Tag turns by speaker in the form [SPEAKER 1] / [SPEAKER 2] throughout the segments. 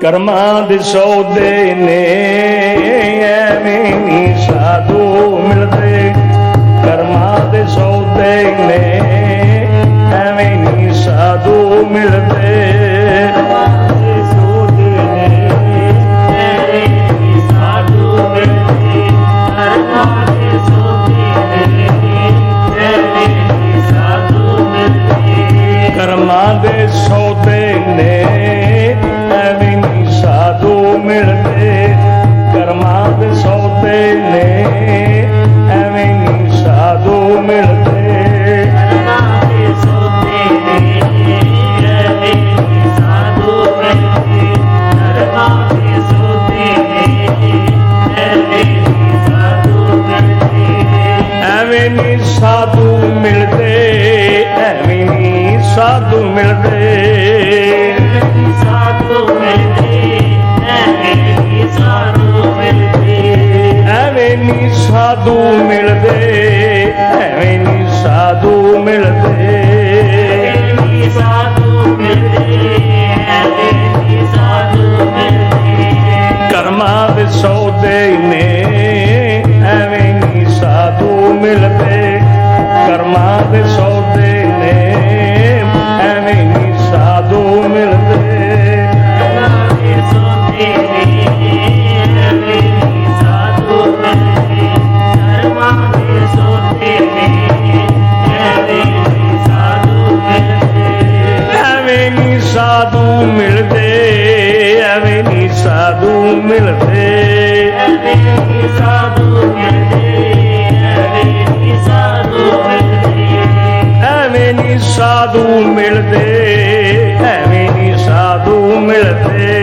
[SPEAKER 1] ਕਰਮਾਂ ਦੇ ਸੌਦੇ ਨੇ, ਐਵੇਂ ਨੀ ਸਾਧੂ ਮਿਲਦੇ। ਕਰਮਾਂ ਦੇ ਸੌਦੇ ਨੇ, ਐਵੇਂ ਨੀ ਸਾਧੂ ਮਿਲਦੇ। ਮਿਲਦੇ ਐਵੇਂ ਨੀ ਸਾਧੂ ਮਿਲਦੇ।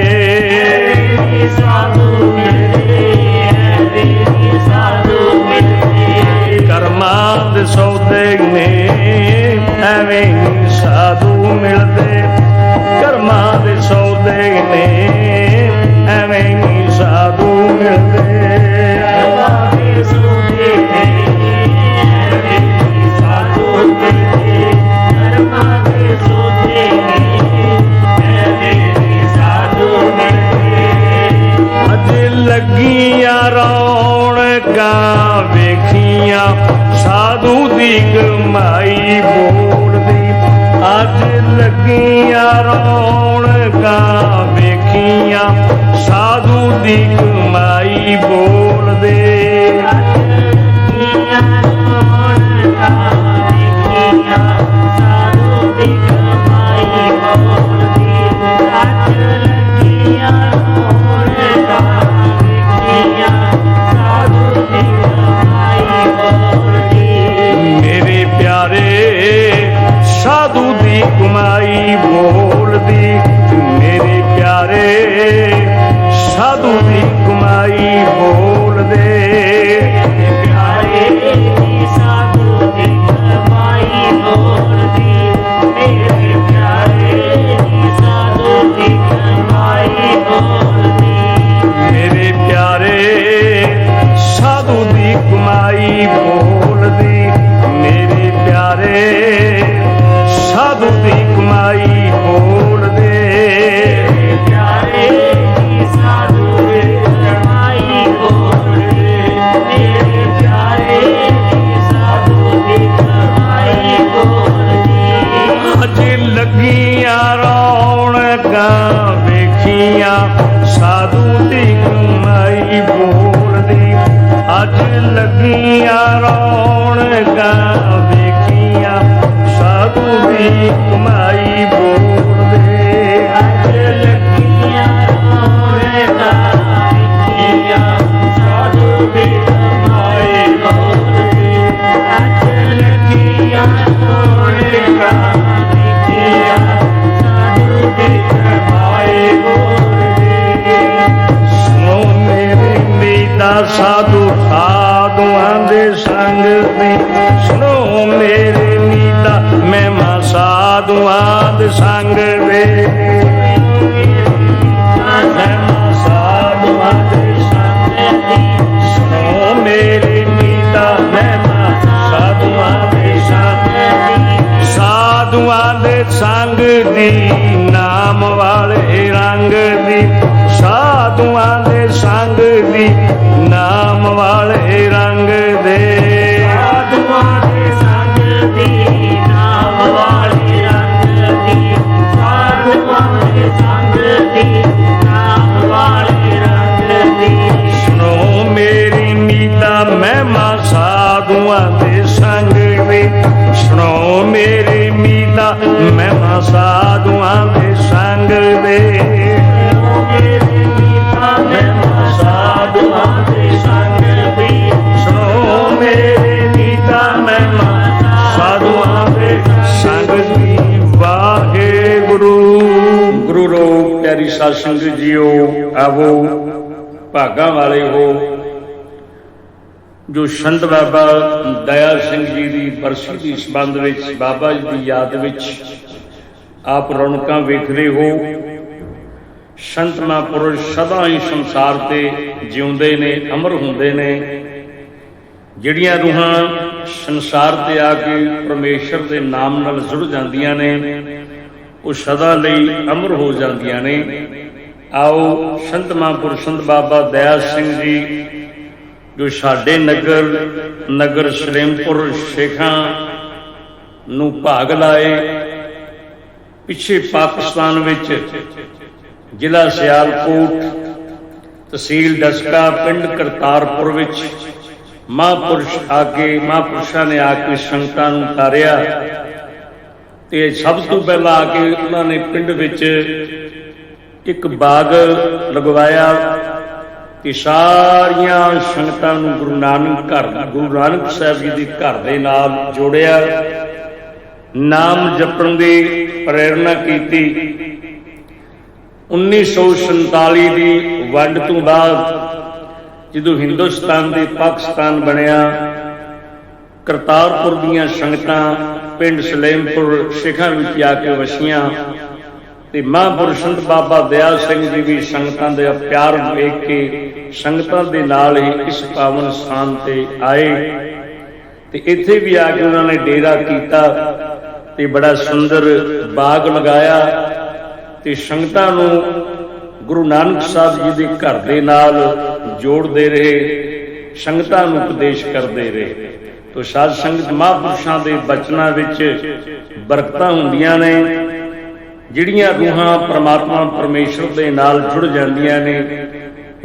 [SPEAKER 1] ਕਮਾਈ ਬੋਲਦੀ ਅੱਜ ਲੱਗੀਆਂ ਰੌਣਕਾਂ ਵੇਖੀਆਂ ਸਾਧੂ ਦੀ ਕਮਾਈ ਬੋਲਦੇ ਮੇਰੇ ک ساڌو ٿي ڪائي بور اڄ لڳيان روڻ کانکي ساڌو جي ڪمائي بوري اڄ ਸਾਧੂਆਂ ਦੇ ਸੰਗ ਦੇ ਮਹਿਮਾ ਸਾਧੂਆਂ ਦੇ ਸੰਗ ਸੁਣੋ ਮੇਰੇ ਮੀਤਾ ਮਹਿਮਾ। ਸਾਧੂਆਂ ਦੇ ਸੰਗ ਸਾਧੂਆਂ ਦੇ ਸੰਗ ਦੀ ਸਾਧ ਸੰਗਤ ਜੀਓ, ਆਵੋ, ਭਾਗਾਂ ਵਾਲੇ ਹੋ। ਜੋ ਸੰਤ ਬਾਬਾ ਦਇਆ ਸਿੰਘ ਜੀ ਦੀ ਬਰਸੀ ਦੀ ਸੰਬੰਧ ਵਿੱਚ, ਬਾਬਾ ਜੀ ਦੀ ਯਾਦ ਵਿੱਚ ਆਪ ਰੌਣਕਾਂ ਵੇਖਦੇ ਹੋ। ਸੰਤ ਮਹਾਂਪੁਰਸ਼ ਸਦਾ ਹੀ ਸੰਸਾਰ ਤੇ ਜਿਉਂਦੇ ਨੇ, ਅਮਰ ਹੁੰਦੇ ਨੇ। ਜਿਹੜੀਆਂ ਰੂਹਾਂ ਸੰਸਾਰ ਤੇ ਆ ਕੇ ਪਰਮੇਸ਼ਰ ਦੇ ਨਾਮ ਨਾਲ ਜੁੜ ਜਾਂਦੀਆਂ ਨੇ, ਉਹ ਸਦਾ ਲਈ ਅਮਰ ਹੋ ਜਾਂਦੀਆਂ ਨੇ। ਆਓ ਸੰਤ ਮਹਾਂਪੁਰਸ਼ ਸੰਤ ਬਾਬਾ ਦਇਆ ਸਿੰਘ ਜੀ, ਜੋ ਸਾਡੇ ਨਗਰ ਨਗਰ ਸ਼੍ਰੀਮਪੁਰ ਸ਼ੇਖਾਂ ਨੂੰ ਭਾਗ ਲਾਏ। ਪਿੱਛੇ ਪਾਕਿਸਤਾਨ ਵਿੱਚ ਜ਼ਿਲ੍ਹਾ ਸਿਆਲਕੋਟ, ਤਹਿਸੀਲ ਦਸਕਾ, ਪਿੰਡ ਕਰਤਾਰਪੁਰ ਵਿੱਚ ਮਹਾਂਪੁਰਸ਼ ਆ ਕੇ ਮਹਾਂਪੁਰਸ਼ਾਂ ਨੇ ਆ ਕੇ ਸੰਗਤਾਂ ਨੂੰ ਤਾਰਿਆ। ਤੇ ਸਭ ਤੋਂ ਪਹਿਲਾਂ ਆ ਕੇ ਉਹਨਾਂ ਨੇ ਪਿੰਡ ਵਿੱਚ ਇੱਕ ਬਾਗ ਲਗਵਾਇਆ ਕਿ ਸਾਰੀਆਂ ਸੰਗਤਾਂ ਨੂੰ ਗੁਰੂ ਨਾਨਕ ਘਰ, ਗੁਰੂ ਨਾਨਕ ਸਾਹਿਬ ਜੀ ਦੇ ਘਰ ਦੇ ਨਾਲ ਜੋੜਿਆ। ਨਾਮ ਜਪਣ ਦੀ ਪ੍ਰੇਰਣਾ ਕੀਤੀ। 1947 ਦੀ ਵੰਡ ਤੋਂ ਬਾਅਦ ਜਦੋਂ ਹਿੰਦੁਸਤਾਨ ਦੇ ਪਾਕਿਸਤਾਨ ਬਣਿਆ, ਕਰਤਾਰਪੁਰ ਦੀਆਂ ਸੰਗਤਾਂ ਪਿੰਡ ਸਲੇਮਪੁਰ ਸਿੱਖਾਂ ਵਿੱਚ ਆ ਕੇ ਵਸੀਆਂ। ਤੇ ਮਹਾਂਪੁਰਸ਼ ਬਾਬਾ ਦਇਆ ਸਿੰਘ ਜੀ ਵੀ ਸੰਗਤਾਂ ਦੇ ਪਿਆਰ ਵੇਖ ਕੇ ਸੰਗਤਾਂ ਦੇ ਨਾਲ ਹੀ ਇਸ ਪਾਵਨ ਸਥਾਨ ਤੇ ਆਏ। ਤੇ ਇੱਥੇ ਵੀ ਆ ਕੇ ਉਹਨਾਂ ਨੇ ਡੇਰਾ ਕੀਤਾ ਤੇ ਬੜਾ ਸੁੰਦਰ ਬਾਗ ਲਗਾਇਆ ਤੇ ਸੰਗਤਾਂ ਨੂੰ ਗੁਰੂ ਨਾਨਕ ਸਾਹਿਬ ਜੀ ਦੇ ਘਰ ਦੇ ਨਾਲ ਜੋੜਦੇ ਰਹੇ, ਸੰਗਤਾਂ ਨੂੰ ਉਪਦੇਸ਼ ਕਰਦੇ ਰਹੇ। ਤੋ ਸਾਧ ਸੰਗਤ ਮਹਾਂਪੁਰਸ਼ਾਂ ਦੇ ਬਚਨਾਂ ਵਿੱਚ ਬਰਕਤਾਂ ਹੁੰਦੀਆਂ ਨੇ। ਜਿਹੜੀਆਂ ਰੂਹਾਂ ਪ੍ਰਮਾਤਮਾ ਪਰਮੇਸ਼ਰ ਦੇ ਨਾਲ ਜੁੜ ਜਾਂਦੀਆਂ ਨੇ,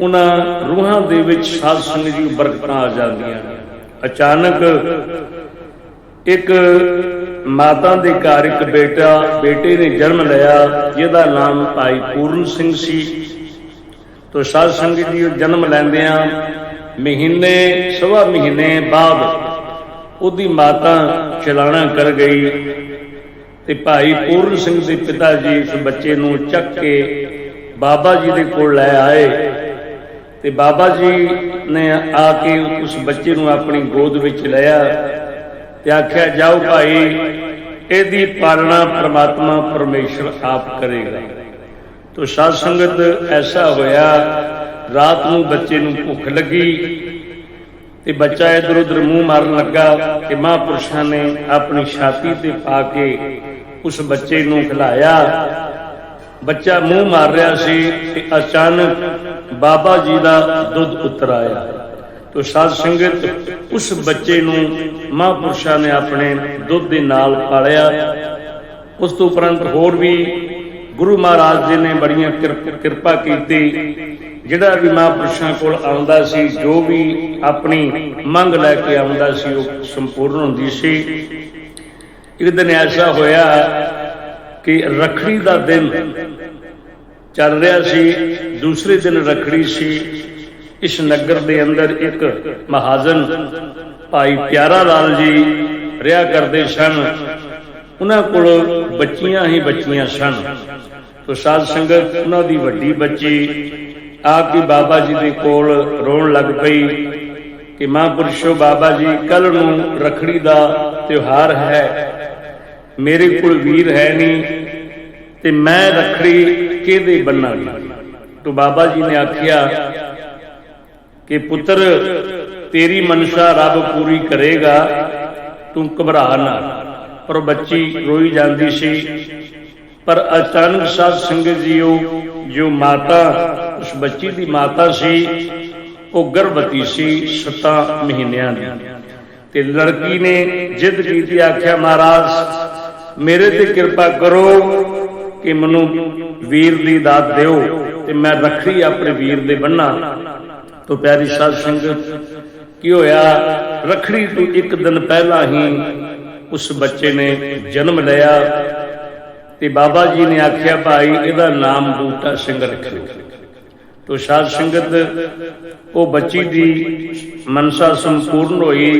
[SPEAKER 1] ਉਹਨਾਂ ਰੂਹਾਂ ਦੇ ਵਿੱਚ ਸਾਧ ਸੰਗਤ ਦੀ ਬਰਕਤਾਂ ਆ ਜਾਂਦੀਆਂ ਨੇ। ਅਚਾਨਕ ਇੱਕ ਮਾਤਾ ਦੇ ਘਰ ਇੱਕ ਬੇਟਾ, ਬੇਟੇ ਨੇ ਜਨਮ ਲਿਆ, ਜਿਹਦਾ ਨਾਮ ਭਾਈ ਪੂਰਨ ਸਿੰਘ ਸੀ। ਤੋ ਸਾਧ ਸੰਗਤ ਜੀ ਉਹ ਜਨਮ ਲੈਂਦਿਆਂ ਮਹੀਨੇ, ਸਵਾ ਮਹੀਨੇ ਬਾਅਦ ਉਹਦੀ ਮਾਤਾ ਚਲਾਣਾ ਕਰ ਗਈ। ਤੇ ਭਾਈ ਪੂਰਨ ਸਿੰਘ ਦੇ ਪਿਤਾ ਜੀ ਉਸ ਬੱਚੇ ਨੂੰ ਚੱਕ ਕੇ ਬਾਬਾ ਜੀ ਦੇ ਕੋਲ ਲੈ ਆਏ। ਤੇ ਬਾਬਾ ਜੀ ਨੇ ਆ ਕੇ ਉਸ ਬੱਚੇ ਨੂੰ ਆਪਣੀ ਗੋਦ ਵਿੱਚ ਲਿਆ ਤੇ ਆਖਿਆ, ਜਾਓ ਭਾਈ, ਇਹਦੀ ਪਾਲਣਾ ਪ੍ਰਮਾਤਮਾ ਪਰਮੇਸ਼ਰ ਆਪ ਕਰੇਗਾ। ਤੋ ਸਾਧ ਸੰਗਤ ਐਸਾ ਹੋਇਆ, ਰਾਤ ਨੂੰ ਬੱਚੇ ਨੂੰ ਭੁੱਖ ਲੱਗੀ ਤੇ ਬੱਚਾ ਇਧਰ ਉਧਰ ਮੂੰਹ ਮਾਰਨ ਲੱਗਾ ਕਿ ਮਹਾਂਪੁਰਸ਼ਾਂ ਨੇ ਆਪਣੀ ਛਾਤੀ ਤੇ ਪਾ ਕੇ ਉਸ ਬੱਚੇ ਨੂੰ ਖਿਲਾਇਆ। ਬੱਚਾ ਮੂੰਹ ਮਾਰ ਰਿਹਾ ਸੀ ਤੇ ਅਚਾਨਕ ਬਾਬਾ ਜੀ ਦਾ ਦੁੱਧ ਉਤਰ ਆਇਆ। ਤੋ ਸਾਧ ਸੰਗਤ, ਉਸ ਬੱਚੇ ਨੂੰ ਮਹਾਂਪੁਰਸ਼ਾਂ ਨੇ ਆਪਣੇ ਦੁੱਧ ਦੇ ਨਾਲ ਪਾਲਿਆ। ਉਸ ਤੋਂ ਉਪਰੰਤ ਹੋਰ ਵੀ ਗੁਰੂ ਮਹਾਰਾਜ ਜੀ ਨੇ ਬੜੀਆਂ ਕਿਰਪ- ਕਿਰਪਾ ਕੀਤੀ, ਜਿਹੜਾ ਵੀ ਮਹਾਂਪੁਰਸ਼ਾਂ ਕੋਲ ਆਉਂਦਾ ਸੀ, ਜੋ ਵੀ ਆਪਣੀ ਮੰਗ ਲੈ ਕੇ ਆਉਂਦਾ ਸੀ, ਉਹ ਸੰਪੂਰਨ ਹੁੰਦੀ ਸੀ। ਇੱਕ ਦਿਨ ਐਸਾ ਹੋਇਆ ਕਿ ਰਖੜੀ ਦਾ ਦਿਨ ਚੱਲ ਰਿਹਾ ਸੀ, ਦੂਸਰੇ ਦਿਨ ਰਖੜੀ ਸੀ। ਇਸ ਨਗਰ ਦੇ ਅੰਦਰ ਇੱਕ ਮਹਾਜਨ ਭਾਈ ਪਿਆਰਾ ਲਾਲ ਜੀ ਰਿਹਾ ਕਰਦੇ ਸਨ। ਉਹਨਾਂ ਕੋਲ ਬੱਚੀਆਂ ਹੀ ਬੱਚੀਆਂ ਸਨ। ਤੋ ਸਾਧ ਸੰਗਤ, ਉਹਨਾਂ ਦੀ ਵੱਡੀ ਬੱਚੀ ਆਪ ਕੇ ਬਾਬਾ ਜੀ ਦੇ ਕੋਲ ਰੋਣ ਲੱਗ ਪਈ ਕਿ ਮਹਾਂਪੁਰਸ਼ੋ ਬਾਬਾ ਜੀ ਕੱਲ ਨੂੰ ਰਖੜੀ ਦਾ ਤਿਉਹਾਰ ਹੈ। ਮੇਰੇ ਕੋਲ ਵੀਰ ਹੈ ਨਹੀਂ ਤੇ ਮੈਂ ਰਖੜੀ ਕਿਹਦੇ ਬੰਨਾਂਗੀ ਤੋ ਬਾਬਾ ਜੀ ਨੇ ਆਖਿਆ ਕਿ ਪੁੱਤਰ, ਤੇਰੀ ਮਨਸ਼ਾ ਰੱਬ ਪੂਰੀ ਕਰੇਗਾ, ਤੂੰ ਘਬਰਾ ਨਾ। ਪਰ ਬੱਚੀ ਰੋਈ ਜਾਂਦੀ ਸੀ। ਪਰ ਅਚਾਨਕ ਸਾਧ ਸੰਗਤ ਜੀਓ, ਜੋ ਮਾਤਾ, ਉਸ ਬੱਚੀ ਦੀ ਮਾਤਾ ਸੀ, ਉਹ ਗਰਭਵਤੀ ਸੀ 7 ਮਹੀਨਿਆਂ ਦੀ। ਤੇ ਲੜਕੀ ਨੇ ਜਿੱਦ ਕੀਤੀ, ਆਖਿਆ, ਮਹਾਰਾਜ ਮੇਰੇ ਤੇ ਕਿਰਪਾ ਕਰੋ ਕਿ ਮੈਨੂੰ ਵੀਰ ਦੀ ਦਾਤ ਦਿਓ ਤੇ ਮੈਂ ਰੱਖੜੀ ਆਪਣੇ ਵੀਰ ਦੇ ਬੰਨਾ ਤੋ ਪਿਆਰੀ ਸਾਧ ਸੰਗਤ ਕੀ ਹੋਇਆ? ਰੱਖੜੀ ਤੋਂ ਇੱਕ ਦਿਨ ਪਹਿਲਾਂ ਹੀ ਉਸ ਬੱਚੇ ਨੇ ਜਨਮ ਲਿਆ ਤੇ ਬਾਬਾ ਜੀ ਨੇ ਆਖਿਆ ਭਾਈ ਇਹਦਾ ਨਾਮ ਬੂਟਾ ਸਿੰਘ ਰੱਖਿਓ। ਤੋ ਸਾਧ ਸੰਗਤ ਉਹ ਬੱਚੀ ਦੀ ਮਨਸਾ ਸੰਪੂਰਨ ਹੋਈ।